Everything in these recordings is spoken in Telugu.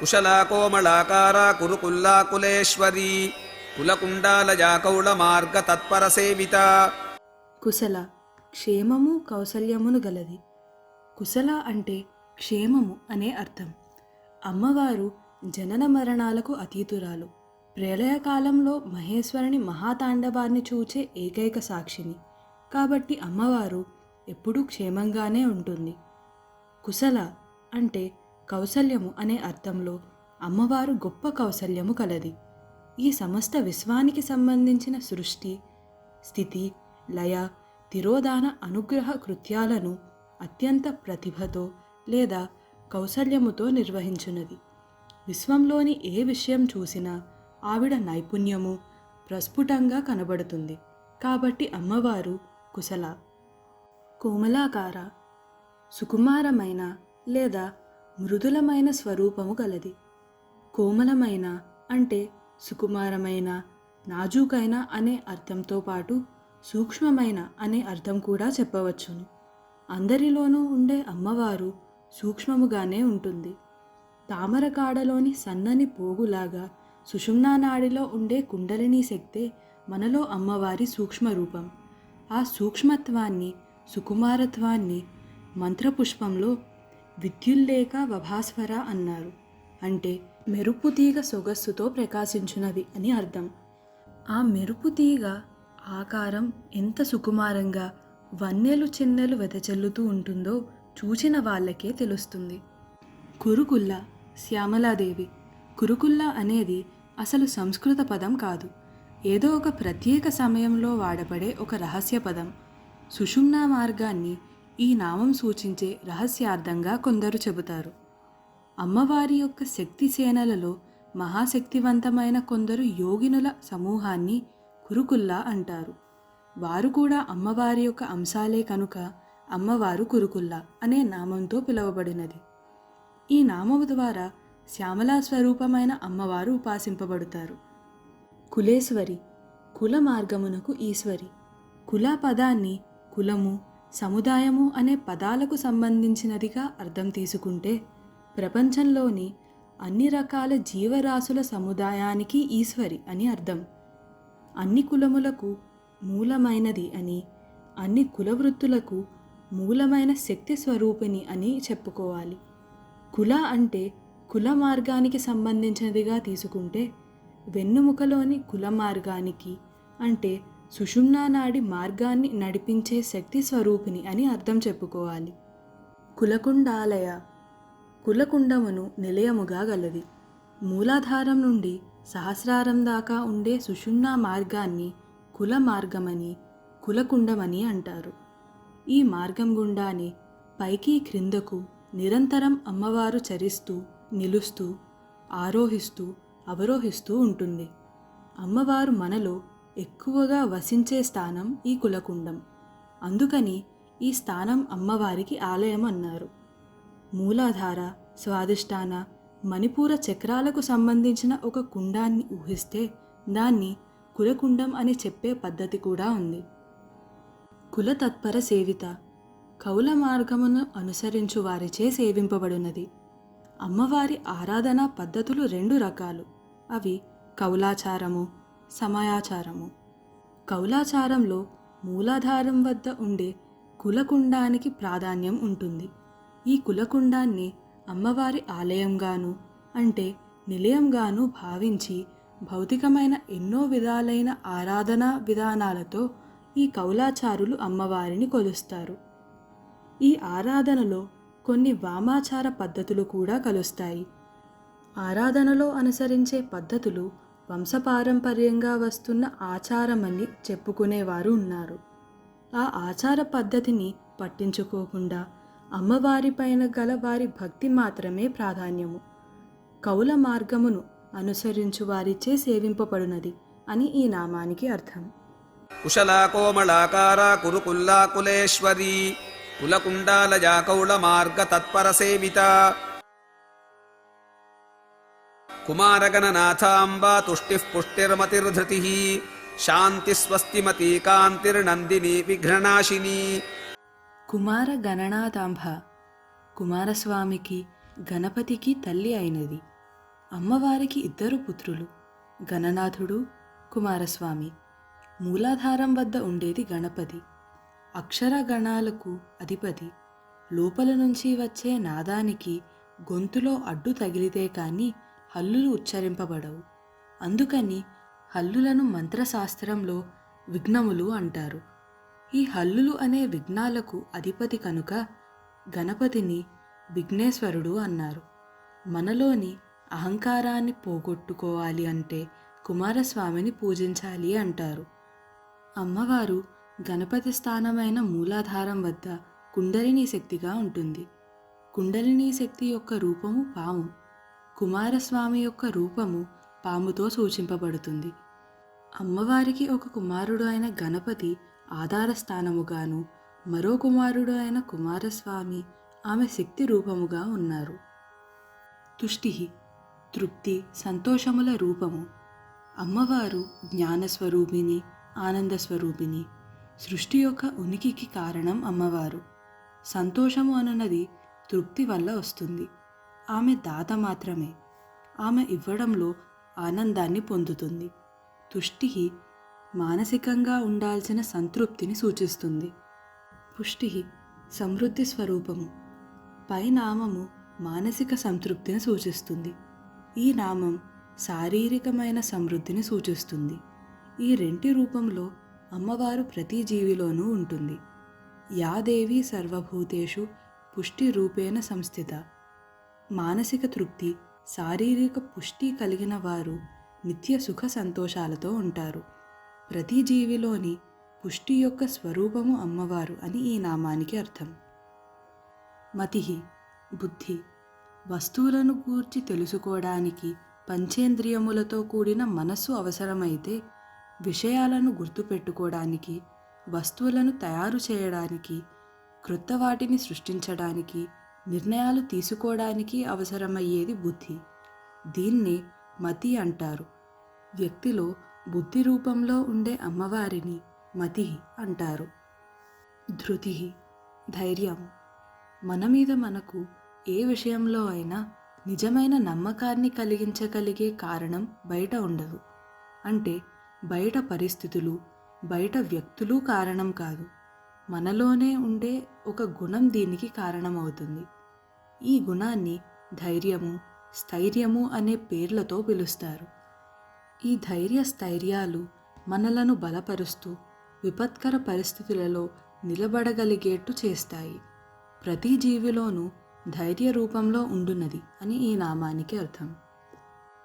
కుశలా కోమళాకారా కురుకుల్లా కులేశ్వరీ. కులకుండాలయా కౌళ మార్గ తత్పర సేవిత కుశల క్షేమము కౌసల్యమును గలది. కుశల అంటే క్షేమము అనే అర్థం. అమ్మవారు జనన మరణాలకు అతీతురాలు. ప్రళయకాలంలో మహేశ్వరుని మహాతాండవాన్ని చూచే ఏకైక సాక్షిని. కాబట్టి అమ్మవారు ఎప్పుడూ క్షేమంగానే ఉంటుంది. కుశల అంటే కౌసల్యము అనే అర్థంలో అమ్మవారు గొప్ప కౌసల్యము కలది. ఈ సమస్త విశ్వానికి సంబంధించిన సృష్టి స్థితి లయ తిరోధాన అనుగ్రహ కృత్యాలను అత్యంత ప్రతిభతో లేదా కౌసల్యముతో నిర్వహించున్నది. విశ్వంలోని ఏ విషయం చూసినా ఆవిడ నైపుణ్యము ప్రస్ఫుటంగా కనబడుతుంది. కాబట్టి అమ్మవారు కుశల కోమలాకార సుకుమారమైన లేదా మృదులమైన స్వరూపము గలది. కోమలమైన అంటే సుకుమారమైన నాజూకైన అనే అర్థంతో పాటు సూక్ష్మమైన అనే అర్థం కూడా చెప్పవచ్చును. అందరిలోనూ ఉండే అమ్మవారు సూక్ష్మముగానే ఉంటుంది. తామర కాడలోని సన్నని పోగులాగా సుషుమ్నా నాడిలో ఉండే కుండలిని శక్తే మనలో అమ్మవారి సూక్ష్మ రూపం ఆ సూక్ష్మత్వాన్ని సుకుమారత్వాన్ని మంత్రపుష్పంలో విద్యుల్లేక వభాస్వర అన్నారు. అంటే మెరుపు తీగ సొగస్సుతో ప్రకాశించున్నది అని అర్థం. ఆ మెరుపు తీగ ఆకారం ఎంత సుకుమారంగా వన్నెలు చిన్నెలు వెదజల్లుతూ ఉంటుందో చూచిన వాళ్ళకే తెలుస్తుంది. కురుకుల్ల శ్యామలాదేవి. కురుకుల్ల అనేది అసలు సంస్కృత పదం కాదు. ఏదో ఒక ప్రత్యేక సమయంలో వాడబడే ఒక రహస్య పదం. సుషుమ్నా మార్గాన్ని ఈ నామం సూచించే రహస్యార్థంగా కొందరు చెబుతారు. అమ్మవారి యొక్క శక్తి సేనలలో మహాశక్తివంతమైన కొందరు యోగినుల సమూహాన్ని కురుకుల్లా అంటారు. వారు కూడా అమ్మవారి యొక్క అంశాలే కనుక అమ్మవారు కురుకుల్లా అనే నామంతో పిలువబడినది. ఈ నామము ద్వారా శ్యామలా స్వరూపమైన అమ్మవారు ఉపాసింపబడతారు. కులేశ్వరి కుల మార్గమునకు ఈశ్వరి కుల పదాన్ని కులము సముదాయము అనే పదాలకు సంబంధించినదిగా అర్థం తీసుకుంటే ప్రపంచంలోని అన్ని రకాల జీవరాశుల సముదాయానికి ఈశ్వరి అని అర్థం. అన్ని కులములకు మూలమైనది అని అన్ని కులవృత్తులకు మూలమైన శక్తి స్వరూపిణి అని చెప్పుకోవాలి. కుల అంటే కుల మార్గానికి సంబంధించినదిగా తీసుకుంటే వెన్నుముకలోని కుల మార్గానికి అంటే సుషుమ్నా నాడి మార్గాన్ని నడిపించే శక్తి స్వరూపిణి అని అర్థం చెప్పుకోవాలి. కులకుండాలయ కులకుండమును నిలయముగా గలది. మూలాధారం నుండి సహస్రారం దాకా ఉండే సుషుమ్నా మార్గాన్ని కుల మార్గమని కులకుండమని అంటారు. ఈ మార్గం గుండానే పైకి క్రిందకు నిరంతరం అమ్మవారు చరిస్తూ నిలుస్తూ ఆరోహిస్తూ అవరోహిస్తూ ఉంటుంది. అమ్మవారు మనలో ఎక్కువగా వసించే స్థానం ఈ కులకుండం. అందుకని ఈ స్థానం అమ్మవారికి ఆలయం అన్నారు. మూలాధార స్వాదిష్టాన మణిపూర చక్రాలకు సంబంధించిన ఒక కుండాన్ని ఊహిస్తే దాన్ని కులకుండం అని చెప్పే పద్ధతి కూడా ఉంది. కుల తత్పర సేవిత కౌల మార్గమును అనుసరించు వారిచే సేవింపబడినది. అమ్మవారి ఆరాధనా పద్ధతులు రెండు రకాలు. అవి కౌలాచారము సమయాచారము. కౌలాచారంలో మూలాధారం వద్ద ఉండే కులకుండానికి ప్రాధాన్యం ఉంటుంది. ఈ కులకుండాన్ని అమ్మవారి ఆలయంగాను అంటే నిలయంగాను భావించి భౌతికమైన ఎన్నో విధాలైన ఆరాధనా విధానాలతో ఈ కౌలాచారులు అమ్మవారిని కొలుస్తారు. ఈ ఆరాధనలో కొన్ని వామాచార పద్ధతులు కూడా కలుస్తాయి. ఆరాధనలో అనుసరించే పద్ధతులు వంశపారంపర్యంగా వస్తున్న ఆచారమని చెప్పుకునేవారు ఉన్నారు. ఆ ఆచార పద్ధతిని పట్టించుకోకుండా అమ్మవారిపైన గల వారి భక్తి మాత్రమే ప్రాధాన్యము. కౌల మార్గమును అనుసరించు వారిచే సేవింపబడినది అని ఈ నామానికి అర్థం. కుశలా కోమళాకారా కురుకుల్లా కులేశ్వరీ కులకుండాలయా కౌళ మార్గ తత్పర సేవిత కుమారగణనాథాంబా తుష్టిః పుష్టిర్మతిర్ధృతిः శాంతి స్వస్తిమతీ కాంతిర్నందిని విఘ్ననాశిని కుమార గణనాథాంబ కుమారస్వామికి గణపతికి తల్లి అయినది. అమ్మవారికి ఇద్దరు పుత్రులు గణనాథుడు కుమారస్వామి. మూలాధారం వద్ద ఉండేది గణపతి. అక్షర గణాలకు అధిపతి. లోపల నుంచి వచ్చే నాదానికి గొంతులో అడ్డు తగిలితే కానీ హల్లులు ఉచ్చరింపబడవు. అందుకని హల్లులను మంత్రశాస్త్రంలో విఘ్నములు అంటారు. ఈ హల్లులు అనే విఘ్నాలకు అధిపతి కనుక గణపతిని విఘ్నేశ్వరుడు అన్నారు. మనలోని అహంకారాన్ని పోగొట్టుకోవాలి అంటే కుమారస్వామిని పూజించాలి అంటారు. అమ్మవారు గణపతి స్థానమైన మూలాధారం వద్ద కుండలిని శక్తిగా ఉంటుంది. కుండలిని శక్తి యొక్క రూపము పాము. కుమారస్వామి యొక్క రూపము పాముతో సూచింపబడుతుంది. అమ్మవారికి ఒక కుమారుడు అయిన గణపతి ఆధారస్థానముగాను మరో కుమారుడు అయిన కుమారస్వామి ఆమె శక్తి రూపముగా ఉన్నారు. తుష్టి తృప్తి సంతోషముల రూపము. అమ్మవారు జ్ఞానస్వరూపిణి ఆనందస్వరూపిణి సృష్టి యొక్క ఉనికికి కారణం అమ్మవారు. సంతోషము అనున్నది తృప్తి వల్ల వస్తుంది. ఆమె దాత మాత్రమే. ఆమె ఇవ్వడంలో ఆనందాన్ని పొందుతుంది. తుష్టి మానసికంగా ఉండాల్సిన సంతృప్తిని సూచిస్తుంది. పుష్టి సమృద్ధి స్వరూపము. పై నామము మానసిక సంతృప్తిని సూచిస్తుంది. ఈ నామం శారీరకమైన సమృద్ధిని సూచిస్తుంది. ఈ రెంటి రూపంలో అమ్మవారు ప్రతి జీవిలోనూ ఉంటుంది. యాదేవి సర్వభూతేషు పుష్టి రూపేణ సంస్థిత. మానసిక తృప్తి శారీరక పుష్టి కలిగిన వారు నిత్య సుఖ సంతోషాలతో ఉంటారు. ప్రతి జీవిలోని పుష్టి యొక్క స్వరూపము అమ్మవారు అని ఈ నామానికి అర్థం. మతి బుద్ధి వస్తువులను గూర్చి తెలుసుకోవడానికి పంచేంద్రియములతో కూడిన మనస్సు అవసరమైతే విషయాలను గుర్తుపెట్టుకోవడానికి వస్తువులను తయారు చేయడానికి క్రొత్త వాటిని సృష్టించడానికి నిర్ణయాలు తీసుకోవడానికి అవసరమయ్యేది బుద్ధి. దీన్ని మతి అంటారు. వ్యక్తిలో బుద్ధి రూపంలో ఉండే అమ్మవారిని మతి అంటారు. ధృతి ధైర్యం. మన మీద మనకు ఏ విషయంలో అయినా నిజమైన నమ్మకాన్ని కలిగించగలిగే కారణం బయట ఉండదు. అంటే బయట పరిస్థితులు బయట వ్యక్తులు కారణం కాదు. మనలోనే ఉండే ఒక గుణం దీనికి కారణమవుతుంది. ఈ గుణాన్ని ధైర్యము స్థైర్యము అనే పేర్లతో పిలుస్తారు. ఈ ధైర్య స్థైర్యాలు మనలను బలపరుస్తూ విపత్కర పరిస్థితులలో నిలబడగలిగేట్టు చేస్తాయి. ప్రతి జీవిలోనూ ధైర్య రూపంలో ఉండున్నది అని ఈ నామానికి అర్థం.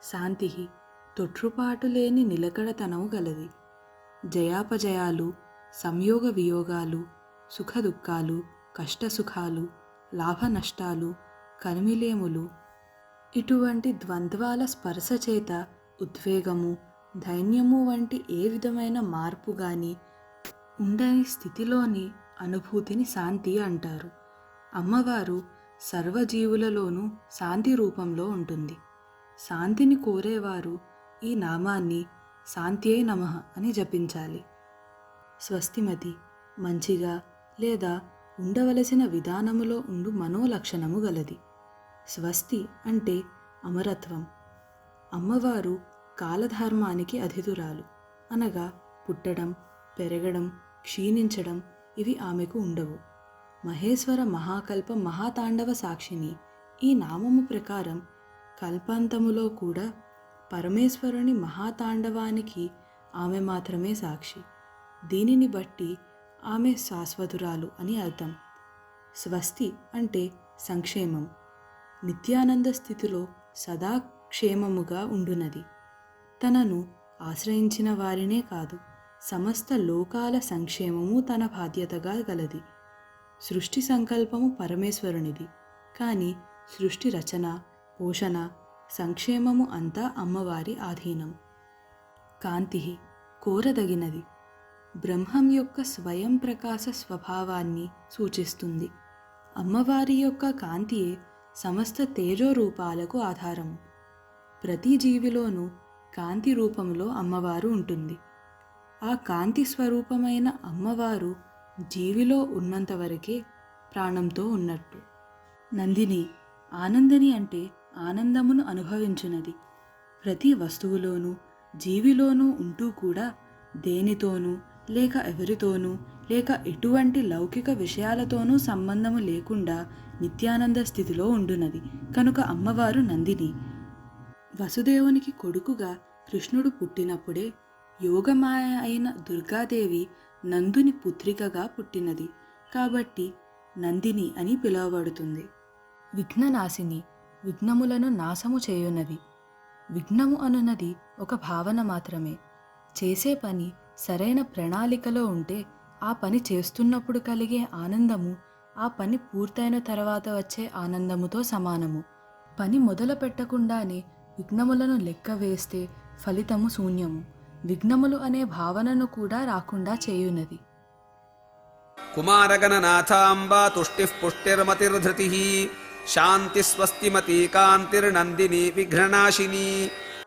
శాంతి తొట్రుపాటు లేని నిలకడతనము గలది. జయాపజయాలు సంయోగ వియోగాలు సుఖదుఖాలు కష్టసుఖాలు లాభ నష్టాలు కనిమిలేములు. ఇటువంటి ద్వంద్వాల స్పర్శ చేత ఉద్వేగము ధైన్యము వంటి ఏ విధమైన మార్పు గాని ఉండని స్థితిలోని అనుభూతిని శాంతి అంటారు. అమ్మవారు సర్వజీవులలోనూ శాంతి రూపంలో ఉంటుంది. శాంతిని కోరేవారు ఈ నామాన్ని శాంతియే నమః అని జపించాలి. స్వస్తిమతి మంచిగా లేదా ఉండవలసిన విధానములో ఉండు మనోలక్షణము గలది. స్వస్తి అంటే అమరత్వం. అమ్మవారు కాలధర్మానికి అధితురాలు అనగా పుట్టడం పెరగడం క్షీణించడం ఇవి ఆమెకు ఉండవు. మహేశ్వర మహాకల్ప మహాతాండవ సాక్షిని ఈ నామము ప్రకారం కల్పాంతములో కూడా పరమేశ్వరుని మహాతాండవానికి ఆమె మాత్రమే సాక్షి. దీనిని బట్టి ఆమె శాశ్వతురాలు అని అర్థం. స్వస్తి అంటే సంక్షేమం. నిత్యానంద స్థితిలో సదా క్షేమముగా ఉండునది. తనను ఆశ్రయించిన వారినే కాదు సమస్త లోకాల సంక్షేమము తన బాధ్యతగా గలది. సృష్టి సంకల్పము పరమేశ్వరునిది. కానీ సృష్టి రచన పోషణ సంక్షేమము అంతా అమ్మవారి ఆధీనం. కాంతి కోరదగినది. బ్రహ్మం యొక్క స్వయం ప్రకాశ స్వభావాన్ని సూచిస్తుంది. అమ్మవారి యొక్క కాంతియే సమస్త తేజో రూపాలకు ఆధారము ప్రతి జీవిలోనూ కాంతి రూపంలో అమ్మవారు ఉంటుంది. ఆ కాంతి స్వరూపమైన అమ్మవారు జీవిలో ఉన్నంతవరకే ప్రాణంతో ఉన్నట్టు. నందిని ఆనందిని అంటే ఆనందమును అనుభవించినది. ప్రతి వస్తువులోనూ జీవిలోనూ ఉంటూ కూడా దేనితోనూ లేక ఎవరితోనూ లేక ఎటువంటి లౌకిక విషయాలతోనూ సంబంధము లేకుండా నిత్యానంద స్థితిలో ఉండునది. కనుక అమ్మవారు నందిని. వసుదేవునికి కొడుకుగా కృష్ణుడు పుట్టినప్పుడే యోగమాయ అయిన దుర్గాదేవి నందుని పుత్రికగా పుట్టినది. కాబట్టి నందిని అని పిలువబడుతుంది. విఘ్ననాశిని విఘ్నములను నాశము చేయునది. విఘ్నము అనున్నది ఒక భావన మాత్రమే. చేసే పని సరైన ప్రణాళికలో ఉంటే ఆ పని చేస్తున్నప్పుడు కలిగే ఆనందము ఆ పని పూర్తయిన తర్వాత వచ్చే ఆనందముతో సమానము. పని మొదలు పెట్టకుండానే విఘ్నములను లెక్క వేస్తే ఫలితము శూన్యము. విఘ్నములు అనే భావనను కూడా రాకుండా చేయునది. కుమారగణనాథాంబా తుష్టి పుష్టిర్మతిర్ధృతి శాంతి స్వస్తిమతి కాంతిర్నందిని విఘ్ననాశిని